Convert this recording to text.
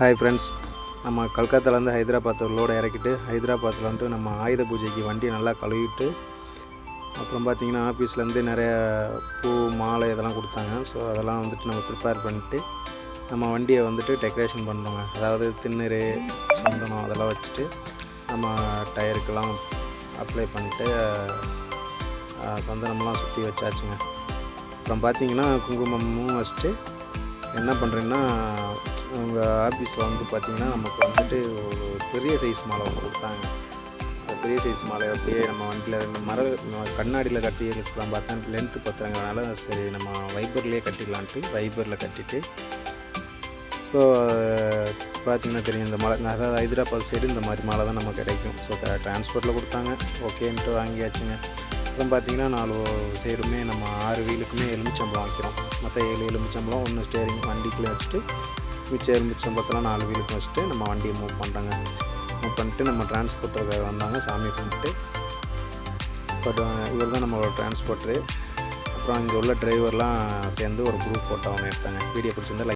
Hi friends நம்ம கல்கத்தாலேருந்து Hyderabad load இறக்கிட்டு ஹைதராபாத்தில் வந்துட்டு நம்ம ஆயுத பூஜைக்கு வண்டி நல்லா கழுவிட்டு அப்புறம் பார்த்திங்கன்னா ஆஃபீஸ்லேருந்து நிறைய பூ மாலை இதெல்லாம் கொடுத்தாங்க. ஸோ அதெல்லாம் வந்துட்டு நம்ம ப்ரிப்பேர் பண்ணிட்டு நம்ம வண்டியை வந்துட்டு டெக்கரேஷன் பண்ணுறோங்க அதாவது திண்ணறு சந்தனம் அதெல்லாம் வச்சுட்டு நம்ம டயருக்கெல்லாம் அப்ளை பண்ணிட்டு சந்தனம்லாம் சுற்றி வச்சாச்சுங்க. அப்புறம் பார்த்திங்கன்னா குங்குமமும் வச்சுட்டு என்ன பண்ணுறீங்கன்னா உங்கள் ஆஃபீஸில் வந்து பார்த்தீங்கன்னா நமக்கு வந்துட்டு ஒரு பெரிய சைஸ் மாலை ஒன்று கொடுத்தாங்க. பெரிய சைஸ் மாலை அப்படியே நம்ம வண்டியில் இந்த மர நம்ம கண்ணாடியில் கட்டி இருக்கலாம் பார்த்தா லென்த்து பத்துறங்கிறனால சரி நம்ம வைபர்லேயே கட்டிடலான்ட்டு வைபரில் கட்டிட்டு. ஸோ பார்த்தீங்கன்னா தெரியும் இந்த மலை அதாவது ஹைதராபாத் சைடு இந்த மாதிரி மாலை தான் நமக்கு கிடைக்கும். ஸோ டிரான்ஸ்போர்ட்டில் கொடுத்தாங்க. ஓகேன்ட்டு வாங்கியாச்சுங்க. அப்புறம் பார்த்திங்கன்னா நாலு சைடுமே நம்ம ஆறு வீலுக்குமே எலுமிச்சம்பழம் வைக்கிறோம். மற்ற ஏழு எலுமிச்சம்பழம் ஒன்று ஸ்டேரிங் வண்டிக்குள்ளே வச்சுட்டு மிச்சம் எலுமிச்சம்பழத்தெல்லாம் நாலு வீலுக்கு வச்சுட்டு நம்ம வண்டியை மூவ் பண்ணுறாங்க மூவ் பண்ணிட்டு நம்ம டிரான்ஸ்போர்ட்டர் வந்தாங்க சாமி கும்பிட்டு. பட் இவர் தான் நம்மளோட டிரான்ஸ்போர்ட்டரு அப்புறம் இங்கே உள்ள டிரைவர்லாம் சேர்ந்து ஒரு குரூப் ஃபோட்டோ அவங்க எடுத்தாங்க. வீடியோ பிடிச்சிருந்தா